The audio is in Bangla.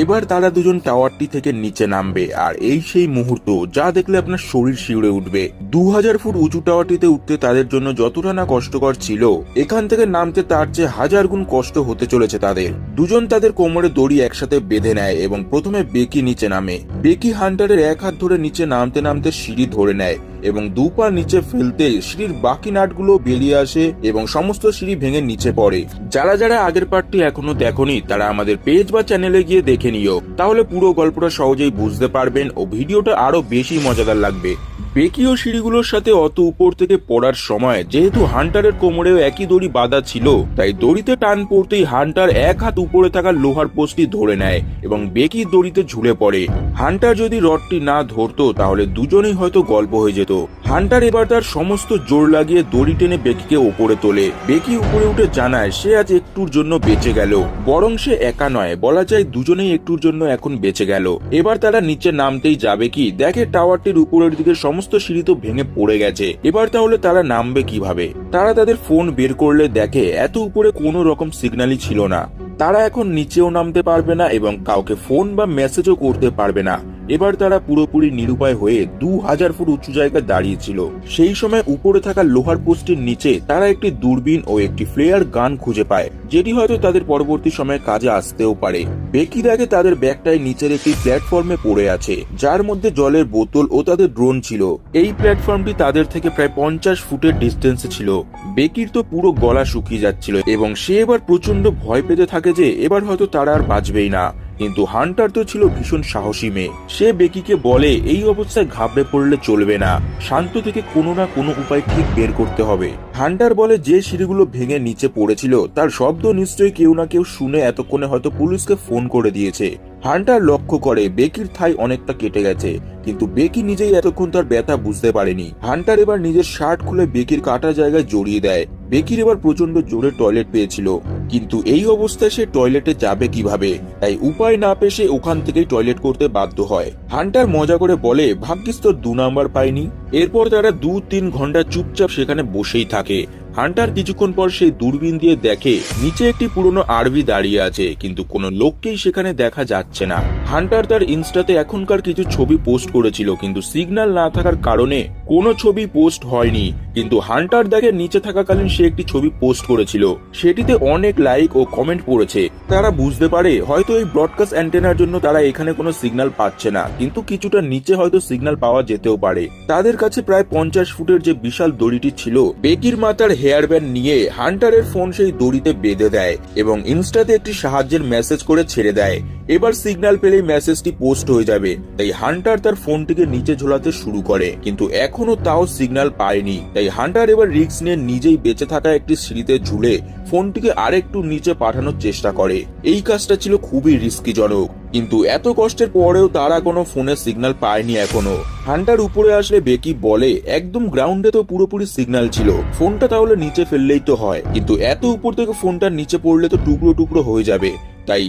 এবার তারা দুজন টাওয়ারটি থেকে নিচে নামবে, আর এই সেই মুহূর্ত যা দেখলে আপনার শরীর শিউরে উঠবে। দু হাজার ফুট উঁচু টাওয়ারটিতে উঠতে তাদের জন্য যতটা না কষ্টকর ছিল, এখান থেকে নামতে তার চেয়ে হাজার গুণ কষ্ট হতে চলেছে তাদের। দুজন তাদের কোমরে দড়ি একসাথে বেঁধে নেয় এবং প্রথমে বেঁকি নিচে নামে। বেকি হান্টারের এক হাত ধরে নিচে নামতে নামতে সিঁড়ি ধরে নেয় এবং দু পা নিচে ফেলতে সিঁড়ির বাকি নাটগুলো বেরিয়ে আসে এবং সমস্ত সিঁড়ি ভেঙে নিচে পড়ে। যারা যারা আগের পার্টটি এখনও দেখনি, তারা আমাদের পেজ বা চ্যানেলে গিয়ে দেখে নিও। তাহলে পুরো গল্পটা সহজেই বুঝতে পারবেন ও ভিডিওটা আরও বেশি মজাদার লাগবে। বেকি ও সিঁড়িগুলোর সাথে অত উপর থেকে পড়ার সময় যেহেতু হান্টারের কোমরেও একই দড়ি বাঁধা ছিল, তাই দড়িতে টান পড়তেই হান্টার এক হাত উপরে থাকা লোহার পোস্টটি ধরে নেয় এবং বেকি দড়িতে ঝুলে পড়ে। হান্টার যদি রডটি না ধরতো, তাহলে দুজনেই হয়তো গল্প হয়ে যেত। হান্টার এবার তার সমস্ত জোর লাগিয়ে দড়ি টেনে বেকিকে ওপরে তোলে। বেকি উপরে উঠে জানায়, সে আজ একটুর জন্য বেঁচে গেল। বরং সে একা নয়, বলা যায় দুজনেই একটুর জন্য এখন বেঁচে গেল। এবার তারা নিচে নামতেই যাবে কি? দেখে টাওয়ারটির উপরের দিকে সমস্ত সিঁড়ি তো ভেঙে পড়ে গেছে। এবার তাহলে তারা নামবে কীভাবে? তারা তাদের ফোন বের করলে দেখে, এত উপরে কোনো রকম সিগন্যালই ছিল না। তারা এখন নিচেও নামতে পারবে না এবং কাউকে ফোন বা মেসেজও করতে পারবে না। এবার তারা পুরোপুরি নিরুপায় হয়ে দু হাজার ফুট উঁচু জায়গায় দাঁড়িয়েছিল। সেই সময় উপরে থাকা লোহার পোস্টের নিচে তারা একটি দূরবীন ও একটি ফ্লেয়ার গান খুঁজে পায়, যেটি হয়তো তাদের পরবর্তী সময়ে কাজে আসতেও পারে। বেকি দেখে তাদের ব্যাগটায় নিচের একটি প্ল্যাটফর্মে পড়ে আছে, যার মধ্যে জলের বোতল ও তাদের ড্রোন ছিল। এই প্ল্যাটফর্মটি তাদের থেকে প্রায় পঞ্চাশ ফুটের ডিস্টেন্সে ছিল। বেকির তো পুরো গলা শুকিয়ে যাচ্ছিল এবং সে এবার প্রচণ্ড ভয় পেতে থাকে যে এবার হয়তো তারা আর বাঁচবেই না। কিন্তু হান্টার তো ছিল ভীষণ সাহসী মেয়ে। সে বেকিকে বলে, এই অবস্থায় ঘাবড়ে পড়লে চলবে না। শান্ত থেকে কোনো না কোনো উপায় ঠিক বের করতে হবে। হান্টার বলে, যে সিঁড়িগুলো ভেঙে নিচে পড়েছিল, তার শব্দ নিশ্চয়ই কেউ না কেউ শুনে এতক্ষণে হয়তো পুলিশকে ফোন করে দিয়েছে। হান্টার লক্ষ্য করে, বেকির থাই অনেকটা কেটে গেছে, কিন্তু বেকি নিজেই এতক্ষণ তার ব্যথা বুঝতে পারেনি। হান্টার এবার নিজের শার্ট খুলে বেকির কাটা জায়গায় জড়িয়ে দেয়। বেকির এবার প্রচণ্ড জোরে টয়লেট পেয়েছিল। কিন্তু এই অবস্থায় সে টয়লেটে যাবে কীভাবে? তাই উপায় না পেয়ে সে ওখান থেকেই টয়লেট করতে বাধ্য হয়। হান্টার মজা করে বলে, ভাগ্যিস তোর দু নাম্বার পায়নি এরপর তারা দু তিন ঘণ্টা চুপচাপ সেখানে বসেই থাকে। হান্টার কিছুক্ষণ পর সেই দূরবীন দিয়ে দেখে, নিচে একটি পুরনো আরবি দাঁড়িয়ে আছে, কিন্তু কোনো লোককেই সেখানে দেখা যাচ্ছে না। হান্টার তার ইনস্টাতে এখনকার কিছু ছবি পোস্ট করেছিল, কিন্তু সিগন্যাল না থাকার কারণে কোনো ছবি পোস্ট হয়নি। কিন্তু হান্টার দেখে নিচে থাকাকালীন সে একটি ছবি পোস্ট করেছিল। সেটিতে অনেক লাইক ও কমেন্ট পড়েছে। তারা বুঝতে পারে, হয়তো এই ব্রডকাস্ট অ্যান্টেনার জন্য তারা এখানে কোনো সিগন্যাল পাচ্ছে না। কিন্তু কিছুটা নিচে হয়তো সিগন্যাল পাওয়া যেতেও পারে। তাদের কাছে প্রায় পঞ্চাশ ফুটের যে বিশাল দড়িটি ছিল, বেকির মাথার হেয়ার ব্যান্ড নিয়ে হান্টারের ফোন সেই দড়িতে বেঁধে দেয় এবং ইনস্টাতে একটি সাহায্যের মেসেজ করে ছেড়ে দেয়। এবার সিগন্যাল পেলেই মেসেজটি পোস্ট হয়ে যাবে। তাই হান্টার তার ফোনটিকে নিচে ঝোলাতে শুরু করে। কিন্তু এখনও তাও সিগন্যাল পায়নি। তাই হান্টার এবার রিক্স নিয়ে নিজেই বেঁচে থাকা একটি সিঁড়িতে ঝুলে ফোনটিকে আরেকটু নিচে পাঠানোর চেষ্টা করে। এই কাজটা ছিল খুবই রিস্কিজনক কিন্তু এত কষ্টের পরেও তারা কোনো ফোনের সিগন্যাল পায়নি এখনও। হান্টার উপরে আসলে বেকি বলে, একদম গ্রাউন্ডে তো পুরোপুরি সিগন্যাল ছিল। ফোনটা তাহলে নিচে ফেললেই তো হয়। কিন্তু এত উপর থেকে ফোনটা নিচে পড়লে তো টুকরো টুকরো হয়ে যাবে। তাই